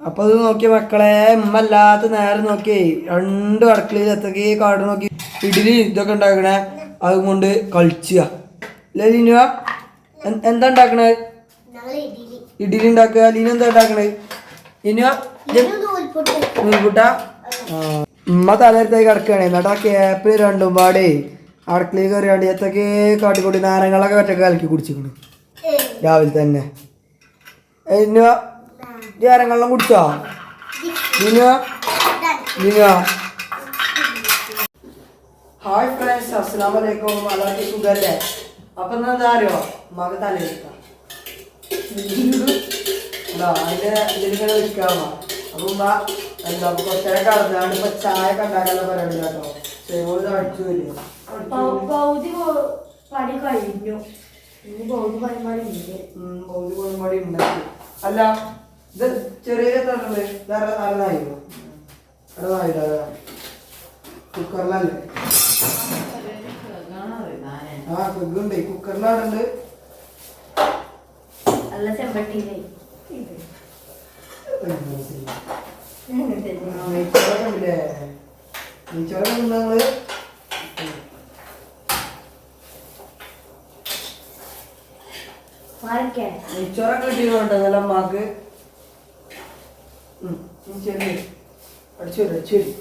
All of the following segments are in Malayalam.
അപ്പൊ അത് നോക്കിയ മക്കളെ ഉമ്മല്ലാത്ത നേരം നോക്കി രണ്ടു അടുക്കളയിൽ എത്തി കാട് നോക്കി. ഇഡലി ഇതൊക്കെ ഉണ്ടാക്കണേ അതും കൊണ്ട് കളിച്ചുക അല്ലേ ലീനുവ എന്താ ഉണ്ടാക്കണേ? ഇഡലി ഉണ്ടാക്കുക. ലീന എന്താ ഉണ്ടാക്കണേ? ലീനുവ നൂൽപുട്ട? ഉമ്മ തലേരത്തേക്ക് കിടക്കുകയാണ്. എന്നിട്ട് ആ കേപ്പിൽ രണ്ടും പാടേ അടുക്കളയിൽ കയറിയാണ്ട് എത്തൊക്കെ കാട്ടിക്കൂട്ടി നാരങ്ങളൊക്കെ ഒറ്റയ്ക്ക് കലക്കി കുടിച്ചിക്കണ് രാവിലെ തന്നെ. ലീനുവ നാരങ്ങളെല്ലാം കുടിച്ചോ? ലീനുവ ലീനുവ ഹായ് ഫ്രണ്ട്സ് അസ്സാം വലൈക്കും വളരെ സുഖല്ലേ? അപ്പൊ എന്നാ എന്താ അറിയോ? മക തലയിരിക്കാം അതിന്റെ ഇതിലിങ്ങനെ വെക്കാമോ അപ്പൊ എന്താ അപ്പൊ കുറച്ചേരം കടന്നാണ്ട് ഇപ്പൊ ചായ കണ്ടാക്കാനുള്ള പരിപാടി കേട്ടോ. സേവോട് അടിച്ചു വരിക പൗതി പണി കഴിഞ്ഞു. ഇനി പൗതി പരിപാടി ഉണ്ട് പൗതി കോഴിമടി ഉണ്ടാക്കി അല്ല ഇത് ചെറിയ തള്ളത് വേറെ നല്ലതായിരുന്നു നല്ലതായില്ല കുക്കറിലല്ലേ? ആ കുക്കുണ്ട് കുക്കറിലാടുണ്ട് നല്ല ചെമ്പട്ടിയിലേ നെയ്ച്ചോറൊക്കെ ഉണ്ട് നിങ്ങൾ? നെയ്ച്ചോറൊക്കെ കിട്ടിയതുകൊണ്ട് നല്ല അമ്മയ്ക്ക് ശരി അടിച്ചു വരും അടിച്ചു വരും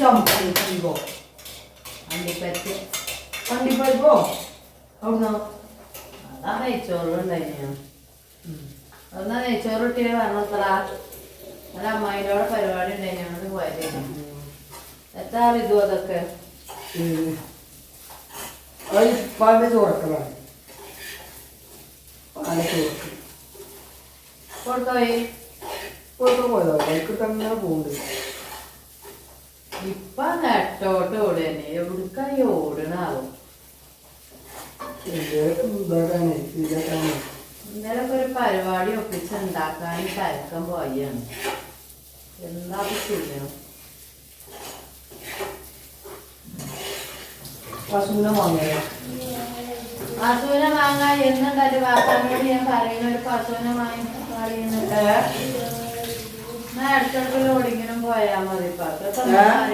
ചമ്മിപ്പോ അണ്ടിപ്പരിപ്പ് കണ്ടിപ്പോ അവിടുന്ന് അതാ നെയ്ച്ചോറുണ്ടായിരുന്നു അന്നാ നെയ്ച്ചോറ് കിട്ടിയ പറഞ്ഞത്ര അല്ല അമ്മായിന്റെ പരിപാടി ഉണ്ടായിരുന്നു പോയത് എത്ര ഇതും അതൊക്കെ അത് പാലിന്റെ ചോറക്കലാണ് പാലൊക്കെ ചോറക്ക് കൊടുത്തോയി ഇപ്പോഴൊക്കെ പോയതാ ബൈക്കൊക്കെ അങ്ങനെ പോകുന്നുണ്ട് ഇപ്പൊ നെട്ടോട്ട് ഓടുതന്നെ എവിടുക്കായി ഓടണാവും ഇന്നലെ ഒരു പരിപാടി ഒപ്പിച്ച് ഉണ്ടാക്കാൻ തരക്കം പോയാണ് എന്താ ചെയ്യണം പശുവിനെ വാങ്ങിയ പശുവിനെ വാങ്ങാൻ എന്നുണ്ടല്ലോ വാപ്പാനോട് ഞാൻ പറയുന്ന ഒരു പശുവിനെ വാങ്ങി പറയുന്നുണ്ട്. ലോഡിങ്ങിനും പോയാ മതി. ഞാൻ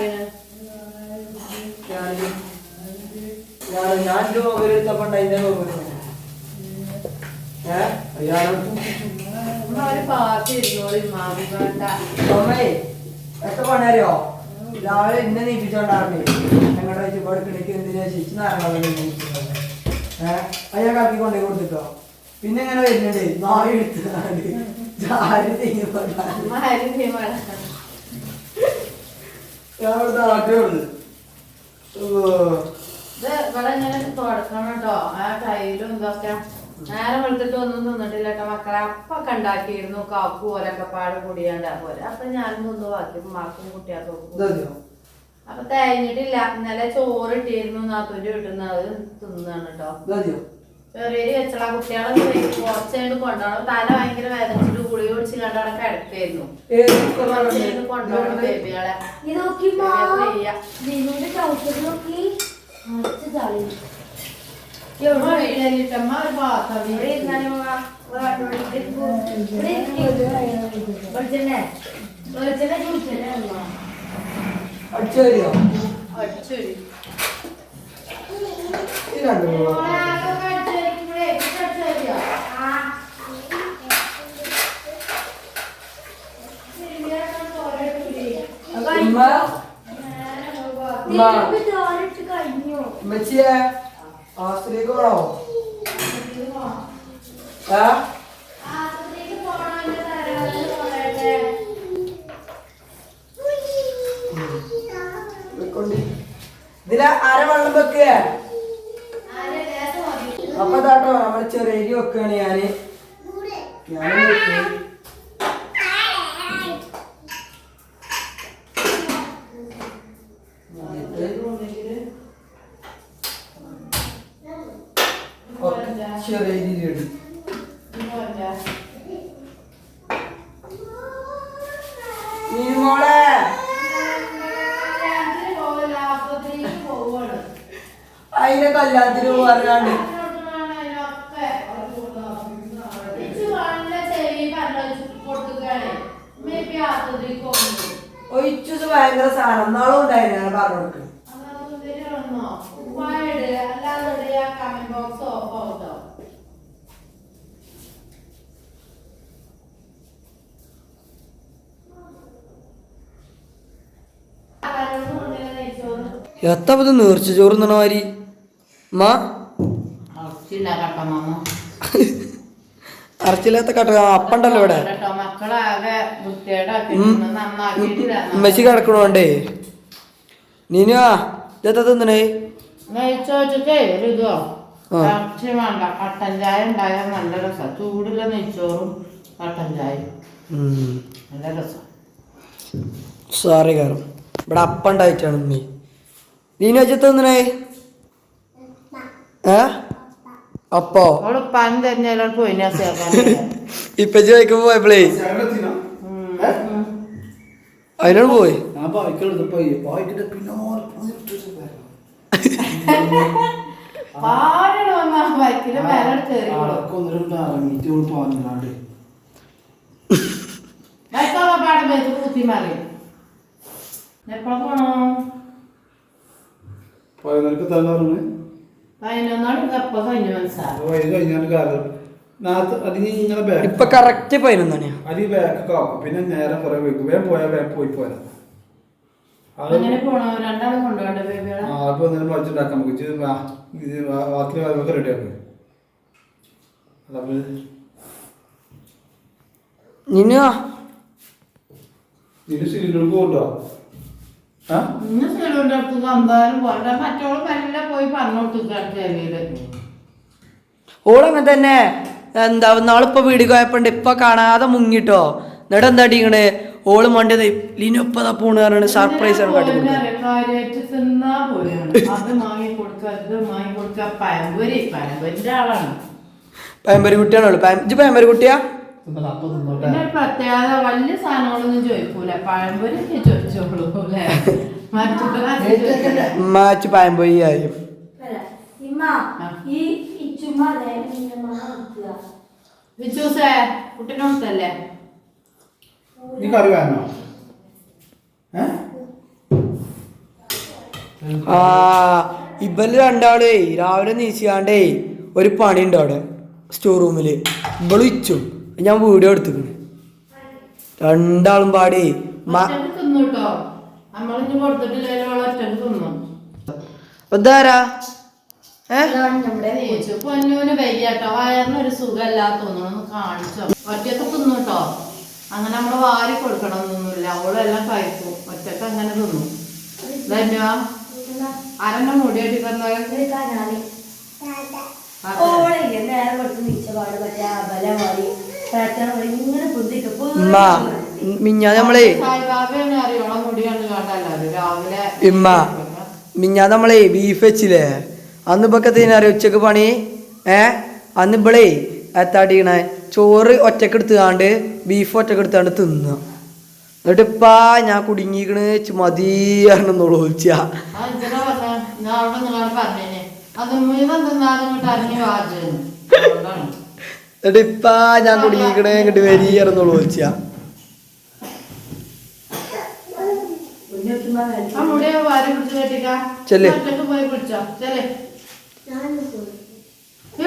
ഞാൻ ലോകര് എടുത്തപ്പോണ്ട് അതിന്റെ ലോകര് ഏ? അയാളെ ഉമ്മ ഒരു പാത്തി ഇരുന്നോളി മാവി വേണ്ട. എത്ര പണിയറിയോ രാവിലെ എന്നെ നീപ്പിച്ചോണ്ടാർന്നേ. ഞങ്ങളുടെ ചുപ്പാട് കിണിക്ക് എന്തിനാ ചേച്ചി നാരങ്ങളെ ഏഹ് കൊണ്ടേ കൊടുത്തിട്ടോ? പിന്നെ ഇങ്ങനെ വരുന്നുണ്ട്. നാളെ അരി വേണ്ട ഞാൻ ഇവിടുത്തെ ആട്ടേ ഉള്ളു. ഇത് ഇവിടെ ഇങ്ങനെ തുടക്കണം കേട്ടോ. ആ കയ്യിലും ഇതൊക്കെ. നേരെ വെളുത്തിട്ട് ഒന്നും തിന്നിട്ടില്ല. കേട്ടോ മക്കളെ അപ്പൊക്കെ ഉണ്ടാക്കിയിരുന്നു. കാപ്പു ഓലൊക്കെ പാട് കൂടിയാണ്ടാ പോലെ അപ്പൊ ഞാനും ഒന്ന് ബാക്കി മാക്കും കുട്ടികൾക്കും അപ്പൊ തേഞ്ഞിട്ടില്ല. ഇന്നലെ ചോറ് ഇട്ടിരുന്നു നാത്തൂന്റെ വീട്ടിൽ നിന്ന് അത് തിന്നാണ് കേട്ടോ ഇതോ ചെറിയ വെച്ചള കുട്ടികളെ കുറച്ചായിട്ട് കൊണ്ടുപോകണം തല ഭയങ്കര വേദനിച്ചിട്ട് ഗുളി കുടിച്ച് കണ്ടവിടെ കിടക്കായിരുന്നു. ഏത് കുറച്ചായിട്ട് കൊണ്ടുപോകണം ബേബികളെ ഇത് നോക്കി ബേബികളെ വയ്യ. ദിനുവിന്റെ ചവിട്ടൽ നോക്കി അടിച്ച് തളി ഉമ്മ വീട്ടിലിട്ടമ്മ ഒരു പാത്രം ഇവിടെ ഇരുന്നാലും വാ- വാ, ഇവിടെ ഇരിക്കൂ. ഇവിടെ ഇരിക്കൂ. വെളിച്ചെണ്ണ വെളിച്ചെണ്ണ ചൂടിച്ചെണ്ണ അടിച്ചു തരുമോ അടിച്ചൊരു ഈ രണ്ടു മൂന്നോ ഉമ്മ ഉമ്മ തോലിട്ട് കഴിഞ്ഞു ഉമ്മച്ചിയെ ഏ വെക്കൊണ്ട് ഇതിൽ അര വെള്ളം വെക്കുക അപ്പൊ താട്ടോ നമ്മൾ ചെറിയ അരി വെക്കാണ് ഞാൻ. ഞാൻ വെക്കും ചെറിയ അരി റെഡി നീ മോളെ അതിന്റെ കല്യാണത്തിന് പറഞ്ഞാണ്ട് ഒഴിച്ചത് ഭയങ്കര സാധനം നാളും ഉണ്ടായിരുന്നു ഞാൻ പറഞ്ഞു കൊടുക്കും. എത്തപ്പത് നേർച്ച ചോറ് നിന്ന മാതിരി? മാ? അറച്ചില്ലാത്ത കട്ട അപ്പണ്ടല്ലോ ഇവിടെ. മെസ്സി കിടക്കണോണ്ടേ? നീനുവാ ഇതെത്താ തിന്നണേ? വേണ്ട കട്ടൻ ചായ ഉണ്ടായാൽ നല്ല രസം. ചൂടുള്ള നെയ്ച്ചോറും കട്ടൻ ചായയും. നല്ല രസം. സോറി കാരണം. ഇവിടെ അപ്പം നീ ഉമ്മി. നീനു വെച്ചത് തിന്നണേ? ഏ? അപ്പോ? ഇപ്പൊ ചോദിക്കുമ്പോ പോയപ്പോഴേ അതിനോട് പോയി? പോയ. നിനക്ക് തല്ലാറുണ്ട് ഇപ്പൊ കറക്റ്റ് പതിനൊന്നാണ്. അതി ബാക്ക് കാക്കും പിന്നെ നേരം കുറെ വൈകും വേഗം പോയാൽ വേഗം പോയി പോരാ. അങ്ങനെ പോണോ? രണ്ടാളും കൊണ്ടുപോകണ്ട ബേബികളെ ആ അപ്പൊ എന്തെങ്കിലും വച്ചിട്ടാക്കാം നമുക്ക് ഇത് ബാക്കി കാര്യങ്ങളൊക്കെ റെഡി ആക്കും. നിനുവാ ഇതിന് സിലിണ്ടർക്ക് കൊണ്ടോ ആ ഇന്ന് അടുത്ത് മറ്റോൾ പോയി പറഞ്ഞു ഓളങ്ങനെ തന്നെ എന്താ നാളിപ്പോ വീട് പോയപ്പോണ്ട് ഇപ്പൊ കാണാതെ മുങ്ങിട്ടോ? എന്നിട്ട് എന്താ അടിക്കണേ? ഓൾ മണ്ടത് ലിനൊപ്പതാ പോണ് പറഞ്ഞ സർപ്രൈസ് ആണ് കാട്ടി പയമ്പരി കുട്ടിയാണല്ലോ ഇജ്ജ് പയമ്പരി കുട്ടിയാ? പിന്നെ പ്രത്യേകത വലിയ സാധനങ്ങളൊന്നും ചോദിക്കൂല. പഴംപൊരി ഒക്കെ ചോദിച്ചോളൂ അല്ലേ? മാച്ച് പയമ്പൊരി ആയി. വിച്ചൂസേ കുട്ടിനോട്ടല്ലേ ആ ഇവൽ രണ്ടാളേ രാവിലെ നീച്ചാണ്ടേ ഒരു പണി ഉണ്ട് അവിടെ സ്റ്റോർ റൂമിൽ ഇവൾ ഇച്ചു. ഞാൻ വീഡിയോ എടുത്തിക്കണ് രണ്ടാളും പാടി ഇതാരാ? പൊന്നൂന് വയ്യാട്ടോ വയറിനൊരു സുഖമില്ലാത്ത തോന്നുന്നു. കാണിച്ചോ. ഒറ്റയ്ക്ക് അങ്ങനെ നമ്മൾ വാരി കൊടുക്കണം എന്നൊന്നുമില്ല. അവളെല്ലാം കഴിക്കും. ഒറ്റയ്ക്ക് അങ്ങനെ തിന്നു. ധന്യവാ അരന്റെ മുടി അടിക്കുന്നത് ഓളെ നേരെ കൊടുത്ത് നീച്ച പാട് മറ്റേ അബല മിഞ്ഞാ നമ്മളേ ഇമ്മ മിഞ്ഞാ നമ്മളേ ബീഫ് വെച്ചില്ലേ? അന്ന് ഇപ്പൊക്കെ തിന്നറിയ ഉച്ചയ്ക്ക് പണി? ഏ? അന്ന് ഇവളേ എത്താടിക്കണേ ചോറ് ഒറ്റയ്ക്ക് എടുത്തുകാണ്ട് ബീഫ് ഒറ്റയ്ക്ക് എടുത്താണ്ട് തിന്ന. എന്നിട്ട് ഇപ്പാ ഞാൻ കുടുങ്ങിക്കണ് മതി തിന്നാലും ഇറങ്ങി വാജുന്നു അതുകൊണ്ടാണ്. എന്നിട്ട് ഇപ്പാ ഞാൻ കുടുങ്ങിക്കണേ ഇങ്ങോട്ട് വരി പറഞ്ഞോളൂ വിളിച്ചാ. ആ മുടിയെ വാരി പിടിച്ച് കെട്ടിക്കാം. ചെല്ല്.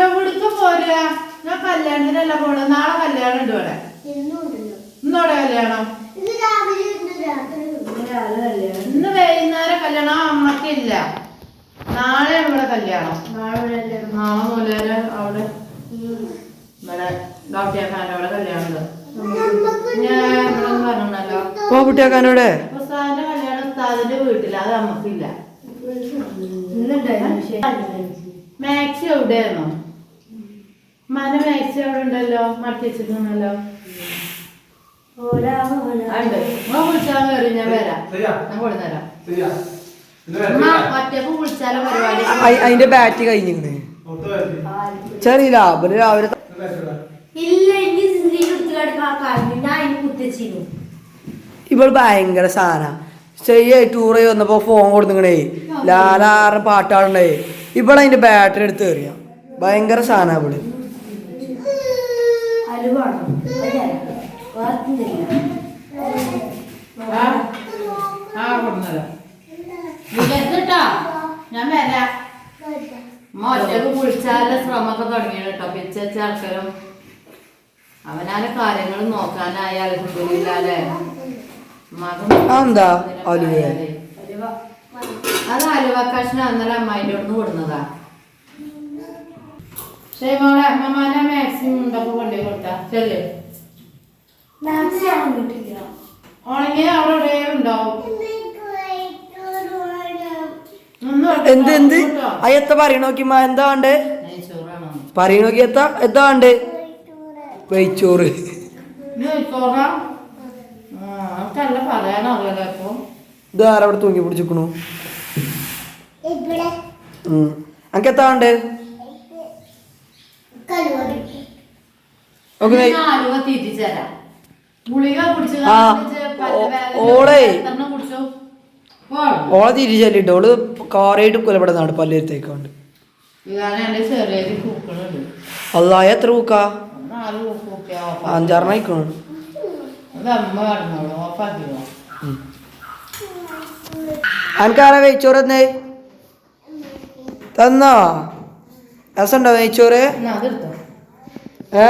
എവിടേക്ക് പോരാ? ഞാൻ കല്യാണത്തിനല്ല പോണേ. നാളെ കല്യാണം ഉണ്ട് ഇവിടെ. ഇന്നോടെ കല്യാണം? ഇന്ന് വൈകുന്നേരം കല്യാണം. അമ്മക്കില്ല. നാളെ ഇവിടെ കല്യാണം നാളെ മുതലേ അവിടെ അവിടെ കല്യാണം ഞാൻ പറഞ്ഞല്ലോ ഓ കുട്ടിയാക്കാനോടെ ഉസ്താദിന്റെ കല്യാണം ഉസ്താദിന്റെ വീട്ടിൽ അത് നമുക്കില്ല മാക്സി എവിടെയാണോ മന മാക്സി അവിടെ ഉണ്ടല്ലോ മട്ടിച്ചിട്ടുണ്ടല്ലോ വിളിച്ചാൽ കയറി ഞാൻ വരാം. ഞാൻ. ഒറ്റയ്ക്ക് വിളിച്ചാലോ പരിപാടി? അതിന്റെ ബാറ്റ് കഴിഞ്ഞിരുന്നേ ചെറിയ. അവർ രാവിലെ ഇവൾ ഭയങ്കര സാധന. ചെയ്യേ ടൂർ വന്നപ്പോ ഫോൺ കൊടുത്തിങ്ങണേ ലാലാറ് പാട്ടാളുണ്ടേ ഇവിടെ അതിന്റെ ബാറ്ററി എടുത്ത് കയറിയ ഭയങ്കര സാധനം ഇവിടെ അലുവാണോ വാർത്തില്ല ആ ആ കൊടുന്നല്ലോ വികസിട്ടോ ഞാൻ വരാം. മോറ്റക്ക് കുളിച്ചാലും ശ്രമമൊക്കെ തുടങ്ങിയാണ് കേട്ടോ. പിച്ചച്ച ആൾക്കാരും അവനാലെ കാര്യങ്ങൾ നോക്കാനായ അലുവ? അത് അലുവ കഷ്ണം അന്നേരം അമ്മായിന്റെ അടുത്ത് കൊടുന്നതാ. ശരി മോളെ അമ്മമാനെ മാക്സിമം ഉണ്ടൊക്കെ കൊണ്ടുപോയി കൊടുത്താ. ചെല്ലേ. മാക്സി ആവാൻ കിട്ടില്ല ഉണങ്ങിയ അവിടെ എവിടെയും ഉണ്ടാവും എന്ത്? എന്ത്. അയ്യത്ത പറയണോക്കിമ്മ എന്താ വേണ്ടേ? പറയണോക്കി എത്താ എന്താ വേണ്ടേ? വെയിച്ചോറ് ഇത് ആരവിടെ അവിടെ തൂങ്ങി പിടിച്ചിക്കണു അനക്ക് എത്താ വേണ്ടേ? ഓക്കെ ഞാൻ ആലുവ തിരിച്ചുതരാം. ഗുളിക കുടിച്ച് ആ, കുടിച്ച് പല്ല് ഓ- ഓളെ. ഓളെ തിരിച്ചല്ലിട്ടോ ഓൾ കാറായിട്ട് എന്റെ ചെറിയൊരു പൂക്കളുണ്ട്. അല്ലായ എത്ര പൂക്കാ? അഞ്ചാറെണ്ണം ആയിക്കണു അനക്കാരാ വെയിച്ചോറ് എന്നേ തന്നോ. രസമുണ്ടോ നെയ്ച്ചോറ്? ഏ?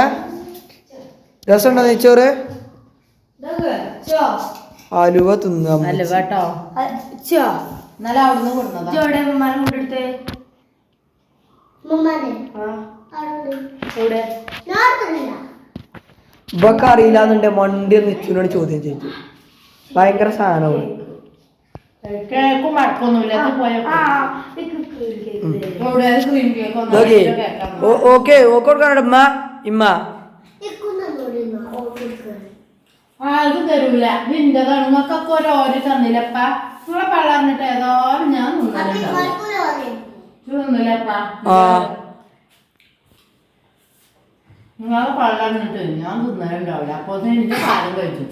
രസമുണ്ടോ നെയ്ച്ചോറ്? ആലുവ തിന്നാ അല്ല എവിടെ? ഇവക്ക് അറിയില്ലാന്നുണ്ടെ മണ്ടി നിച്ചുനോട് ചോദ്യം ചെയ്തു. ഭയങ്കര സാധനമാണ്. കേക്ക് ഓക്കെ ഇമ്മ. ആ ഇത് തരൂല. നിന്റെതാണ്. നിങ്ങൾക്കൊക്കെ ഒരു ഓര് തന്നില്ലപ്പ നിങ്ങളെ പള്ളറിഞ്ഞിട്ട് ഏതോരം ഞാൻ തിന്നില്ലപ്പ ആ. നിങ്ങളെ പള്ളറിഞ്ഞിട്ട് ഞാൻ തിന്നലുണ്ടാവില്ല അപ്പൊ എനിക്ക് കാലം കഴിച്ചു